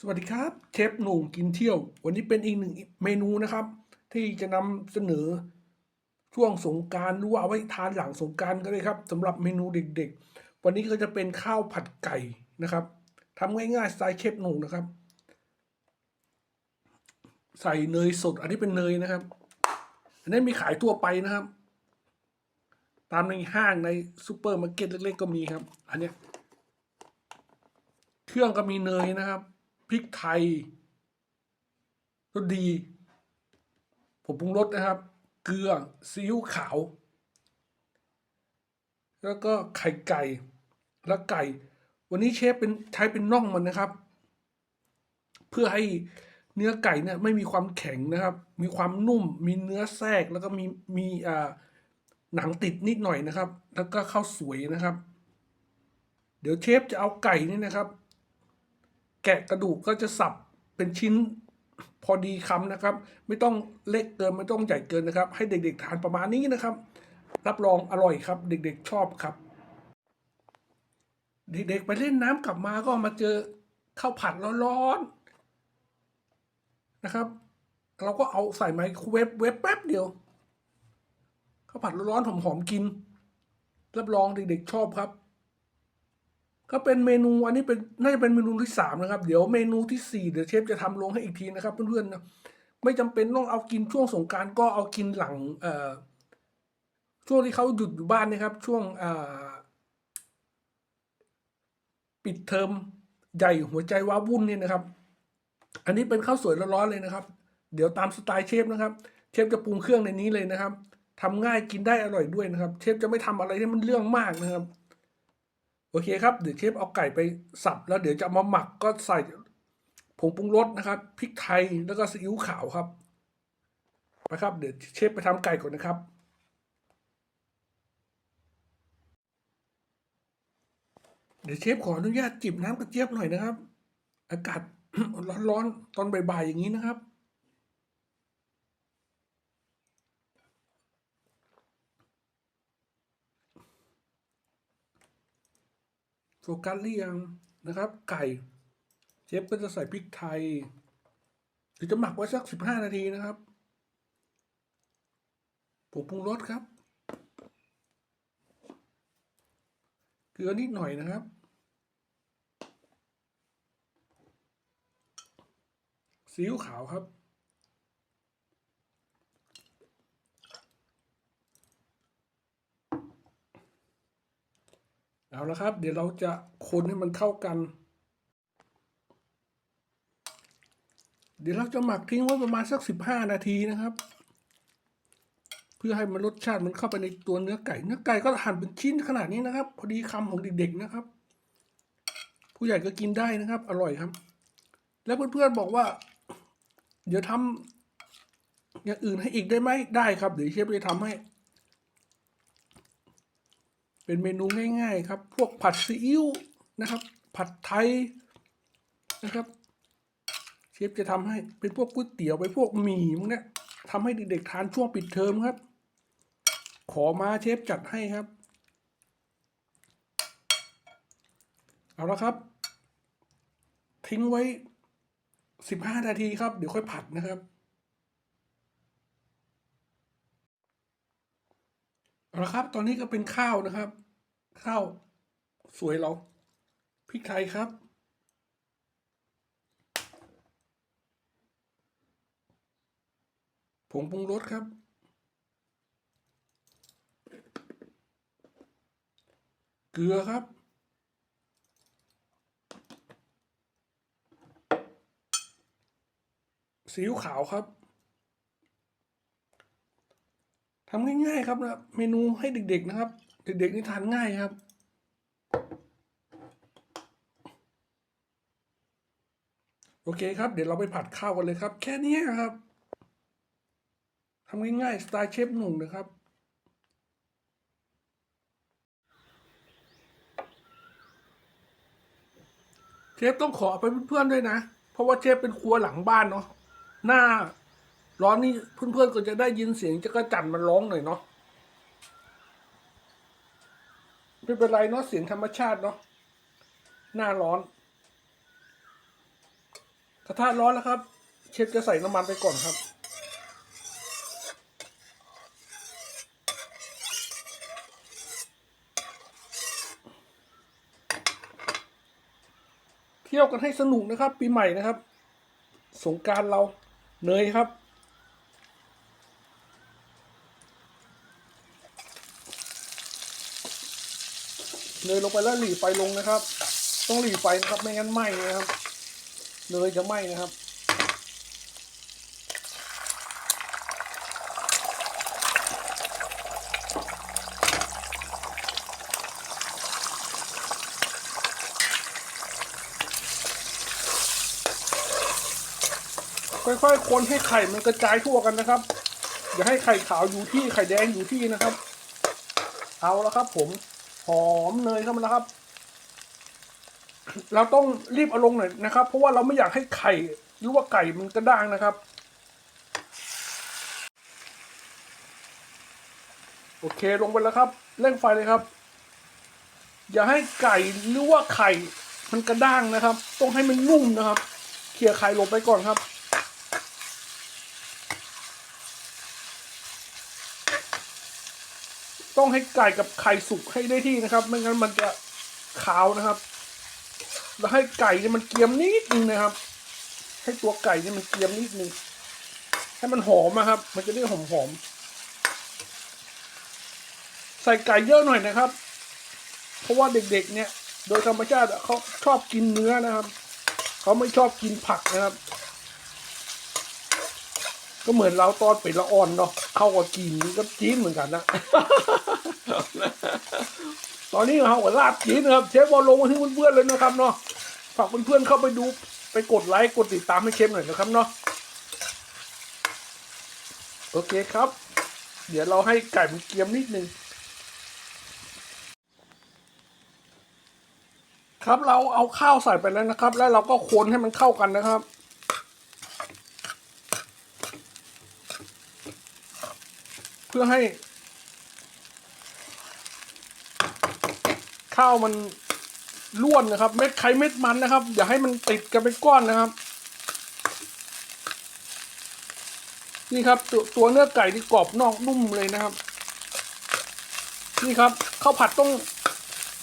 สวัสดีครับเชฟหนุ่มกินเที่ยว วันนี้เป็นอีกหนึ่งเมนูนะครับ ที่จะนำเสนอช่วงสงการหรือว่าเอาไว้ทานหลังสงการก็ได้ครับสำหรับเมนูเด็กๆ วันนี้ก็จะเป็นข้าวผัดไก่นะครับทำง่ายๆสไตล์เชฟหนุ่มนะครับ ใส่เนยสด อันนี้เป็นเนยนะครับ อันนี้มีขายทั่วไปนะครับ ตามในห้างในซูเปอร์มาร์เก็ตเล็กๆก็มีครับ อันเนี้ยเครื่องก็มีเนยนะครับ พริกไทยรสดี ผมปรุงรสนะครับ เกลือซีอิ๊วขาว แล้วก็ไข่ไก่แล้วไก่ วันนี้เชฟเป็นใช้เป็นน่องมันนะครับ เพื่อให้เนื้อไก่เนี่ยไม่มีความแข็งนะครับ มีความนุ่ม มีเนื้อแทรกแล้วก็มีมีอ่าหนังติดนิดหน่อยนะครับ แล้วก็ข้าวสวยนะครับ เดี๋ยวเชฟจะเอาไก่นี่นะครับ แกะกระดูกก็จะสับเป็นชิ้นพอดีคำนะครับ ไม่ต้องเล็กเกินไม่ต้องใหญ่เกินนะครับ ให้เด็กๆทานประมาณนี้นะครับ รับรองอร่อยครับ เด็กๆชอบครับ เด็กๆไปเล่นน้ำกลับมาก็มาเจอข้าวผัดร้อนๆนะครับ เราก็เอาใส่ไมโครเวฟเวฟแป๊บเดียวข้าวผัดร้อนๆหอมๆกิน รับรองเด็กๆชอบครับ ก็เป็นเมนูอันนี้เป็นน่าจะเป็นเมนูที่สามนะครับ เดี๋ยวเมนูที่สี่เดี๋ยวเชฟจะทำลงให้อีกทีนะครับเพื่อนๆนะไม่จำเป็นต้องเอากินช่วงสงกรารก็เอากินหลังเอ่อช่วงที่เขาหยุดอยู่บ้านนะครับ ช่วงอ่าปิดเทอมใหญ่หัวใจว้าวุ่นเนี่ยนะครับ อันนี้เป็นข้าวสวยร้อนๆเลยนะครับ เดี๋ยวตามสไตล์เชฟนะครับ เชฟจะปรุงเครื่องในนี้เลยนะครับทำง่ายกินได้อร่อยด้วยนะครับ เชฟจะไม่ทำอะไรที่มันเรื่องมากนะครับ โอเคครับเดี๋ยวเชฟเอาไก่ไปสับ แล้วเดี๋ยวจะมาหมักก็ใส่ผงปรุงรสนะครับพริกไทยแล้วก็ซีอิ๊วขาวครับไปครับ เดี๋ยวเชฟไปทำไก่ก่อนนะครับ เดี๋ยวเชฟขออนุญาตจิบน้ำกระเจี๊ยบหน่อยนะครับ อากาศร้อนๆตอนบ่ายๆอย่างนี้นะครับ ฟกัสหรือยังนะครับ ไก่ เชฟก็จะใส่พริกไทยหรือจะหมักไว้สักสิบห้านาทีนะครับผงปรุงรสครับ เกลือนิดหน่อยนะครับ ซีอิ๊วขาวครับ เอาละครับ เดี๋ยวเราจะคนให้มันเข้ากัน เดี๋ยวเราจะหมักทิ้งไว้ประมาณสักสิบห้านาทีนะครับ เพื่อให้มันรสชาติมันเข้าไปในตัวเนื้อไก่ เนื้อไก่ก็หั่นเป็นชิ้นขนาดนี้นะครับ พอดีคำของเด็กๆนะครับ ผู้ใหญ่ก็กินได้นะครับ อร่อยครับ แล้วเพื่อนๆบอกว่า เดี๋ยวทำอย่างอื่นให้อีกได้ไหมได้ครับ เดี๋ยวเชฟจะทำให้ เป็นเมนูง่าย ๆ ครับ พวกผัดซีอิ๊วนะครับ ผัดไทยนะครับ เชฟจะทำให้เป็นพวกก๋วยเตี๋ยวไปพวกหมี่มึงเนี่ยทำให้เด็กๆทานช่วงปิดเทอมครับ ขอมาเชฟจัดให้ครับ เอาละครับ ทิ้งไว้สิบห้านาทีครับ เดี๋ยวค่อยผัดนะครับ เอาละครับ ตอนนี้ก็เป็นข้าวนะครับ ข้าวสวยเราพริกไทยครับ ผงปรุงรสครับ เกลือครับ ซีอิ๊วขาวครับ ทำง่ายๆครับนะเมนูให้เด็กๆนะครับ เด็กๆนี่ทานง่ายครับ โอเคครับ เดี๋ยวเราไปผัดข้าวกันเลยครับ แค่นี้ครับทำง่ายๆสไตล์เชฟหนุ่มนะครับเชฟต้องขอไปเพื่อนๆด้วยนะ เพราะว่าเชฟเป็นครัวหลังบ้านเนาะหน้า ร้อนนี่เพื่อนๆก็จะได้ยินเสียงจักรจั่นมันร้องหน่อยเนาะไม่เป็นไรเนาะเสียงธรรมชาติเนาะหน้าร้อนกระทะร้อนแล้วครับ เชฟจะใส่น้ำมันไปก่อนครับ เที่ยวกันให้สนุกนะครับ ปีใหม่นะครับ สงการเราเนยครับ เนยลงไปแล้วหลีไฟลงนะครับ ต้องหลีไฟนะครับไม่งั้นไหม้นะครับเนยจะไหม้นะครับค่อยๆคนให้ไข่มันกระจายทั่วกันนะครับอย่าให้ไข่ขาวอยู่ที่ไข่แดงอยู่ที่นะครับ เอาแล้วครับผม หอมเนยเข้ามาแล้วครับ เราต้องรีบเอาลงหน่อยนะครับ เพราะว่าเราไม่อยากให้ไข่หรือว่าไก่มันกระด้างนะครับ โอเคลงไปแล้วครับเร่งไฟเลยครับ อย่าให้ไก่หรือว่าไข่มันกระด้างนะครับ ต้องให้มันนุ่มนะครับเขี่ยไข่ลงไปก่อนครับ ต้องให้ไก่กับไข่สุกให้ได้ที่นะครับ ไม่งั้นมันจะขาวนะครับ แล้วให้ไก่เนี่ยมันเกรียมนิดนึงนะครับ ให้ตัวไก่เนี่ยมันเกรียมนิดนึงให้มันหอมนะครับ มันจะได้หอมหอมใส่ไก่เยอะหน่อยนะครับ เพราะว่าเด็กๆ เนี่ย โดยธรรมชาติเขาชอบกินเนื้อนะครับ เขาไม่ชอบกินผักนะครับ ก็เหมือนเราตอนเป็ดละอ่อนเนาะเข้ากับกินก็จีนเหมือนกันนะตอนนี้เรากับลาบจีนนะครับเชฟบอลลงมาที่เพื่อนๆเลยนะครับเนาะฝากเพื่อนๆเข้าไปดูไปกดไลค์กดติดตามให้เชฟหน่อยนะครับเนาะโอเคครับ เดี๋ยวเราให้ไก่มันเกียมนิดนึงครับเราเอาข้าวใส่ไปแล้วนะครับ แล้วเราก็คนให้มันเข้ากันนะครับ พื่อให้ ข้าวมันล้วนนะครับ เม็ดไข่เม็ดมันนะครับ อย่าให้มันติดกันเป็นก้อนนะครับ นี่ครับตตัวเนื้อไก่ที่กรอบนอกนุ่มเลยนะครับ นี่ครับข้าวผัดต้อง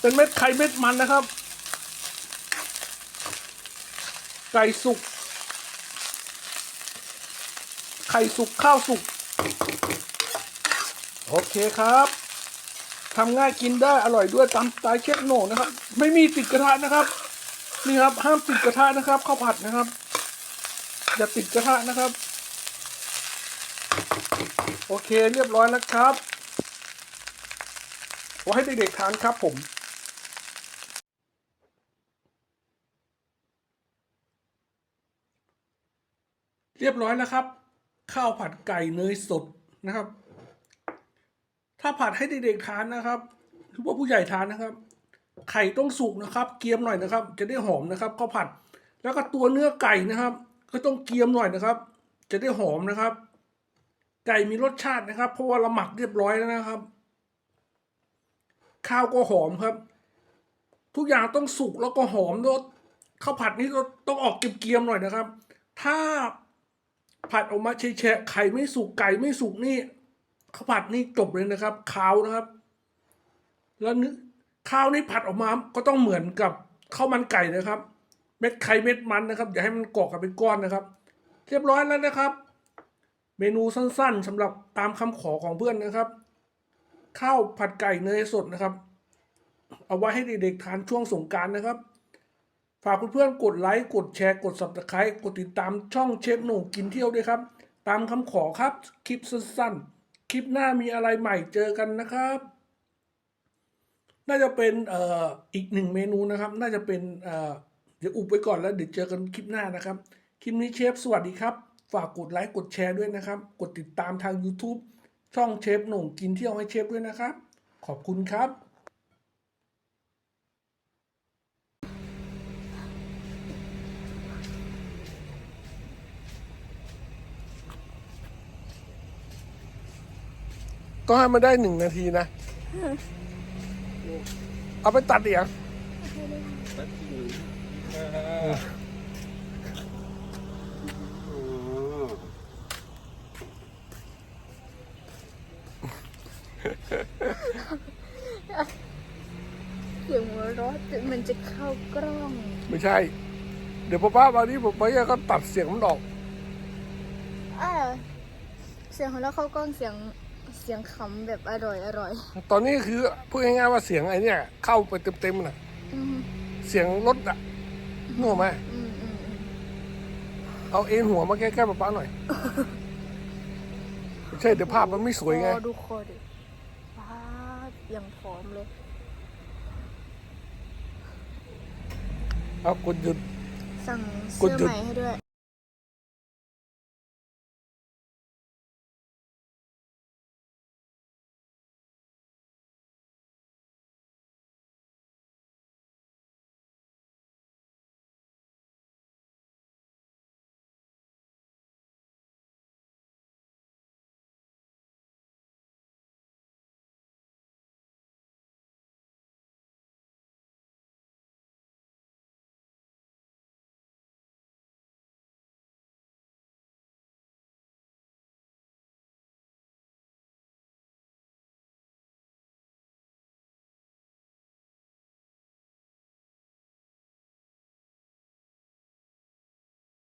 เป็นเม็ดไข่เม็ดมันนะครับ ไก่สุกไข่สุกข้าวสุก โอเคครับทำง่ายกินได้อร่อยด้วยตามสไตล์เชฟโหน่งนะครับ ไม่มีติดกระทะนะครับ นี่ครับ ห้ามติดกระทะนะครับข้าวผัดนะครับอย่าติดกระทะนะครับ โอเคเรียบร้อยแล้วครับไว้ให้เด็กๆทานครับผมเรียบร้อยแล้วครับ ข้าวผัดไก่เนยสดนะครับ ถ้าผัดให้เด็กๆทานนะครับหรือว่าผู้ใหญ่ทานนะครับ ไข่ต้องสุกนะครับ เกียมหน่อยนะครับ จะได้หอมนะครับข้าวผัด แล้วก็ตัวเนื้อไก่นะครับ ก็ต้องเกียมหน่อยนะครับ จะได้หอมนะครับ ไก่มีรสชาตินะครับ เพราะว่าเราหมักเรียบร้อยแล้วนะครับ ข้าวก็หอมครับ ทุกอย่างต้องสุกแล้วก็หอมแล้วข้าวผัดนี่ก็ต้องออกเกียมๆหน่อยนะครับ ถ้าผัดออกมาแฉะๆไข่ไม่สุกไก่ไม่สุกนี่ ข้าวผัดนี่จบเลยนะครับขาวนะครับ แล้วนึกข้าวนี่ผัดออกมาก็ต้องเหมือนกับข้าวมันไก่นะครับ เม็ดไข่เม็ดมันนะครับ อย่าให้มันเกาะกันเป็นก้อนนะครับ เรียบร้อยแล้วนะครับ เมนูสั้นๆสำหรับตามคำขอของเพื่อนนะครับข้าวผัดไก่เนยสดนะครับ เอาไว้ให้เด็กๆทานช่วงสงกรารนะครับ ฝากเพื่อนๆกดไลค์กดแชร์กด subscribe กดติดตามช่องเชฟหนุ่มกินเที่ยวด้วยครับ ตามคำขอครับคลิปสั้นๆ คลิปหน้ามีอะไรใหม่เจอกันนะครับ น่าจะเป็นเอ่ออีกหนึ่งเมนูนะครับ น่าจะเป็นเอ่อเดี๋ยวอุบไว้ก่อนแล้วเดี๋ยวเจอกันคลิปหน้านะครับ คลิปนี้เชฟสวัสดีครับ ฝากกดไลค์กดแชร์ด้วยนะครับ กดติดตามทาง YouTube ช่องเชฟหน่งกินเที่ยวให้เชฟด้วยนะครับ ขอบคุณครับ ก็ให้มันได้หนึ่งนาทีนะ เอาไปตัดเดี๋ยวเสียงหัวเรมันจะเข้ากล้อง ไม่ใช่ เดี๋ยวป้าวันนี้ผมไปก็ตัดเสียงมันออกเสียงของเราเข้ากล้องเสียง สียงขำแบบอร่อยอร่อยตอนนี้คือพูดง่ายๆว่าเสียงไอ้เนี่ยเข้าไปเต็มๆน่ะ อืมเสียงรถอะนึกออกไหมอืมอืมอืมเอาเอ็นหัวมาใกล้ๆป้าป้าหน่อยไม่ใช่เดี๋ยวภาพมันไม่สวยไง คอดูคอดิว้าดยังผอมเลย เอากดหยุด สั่งกดเสื้อหยุด ใหม่ให้ด้วย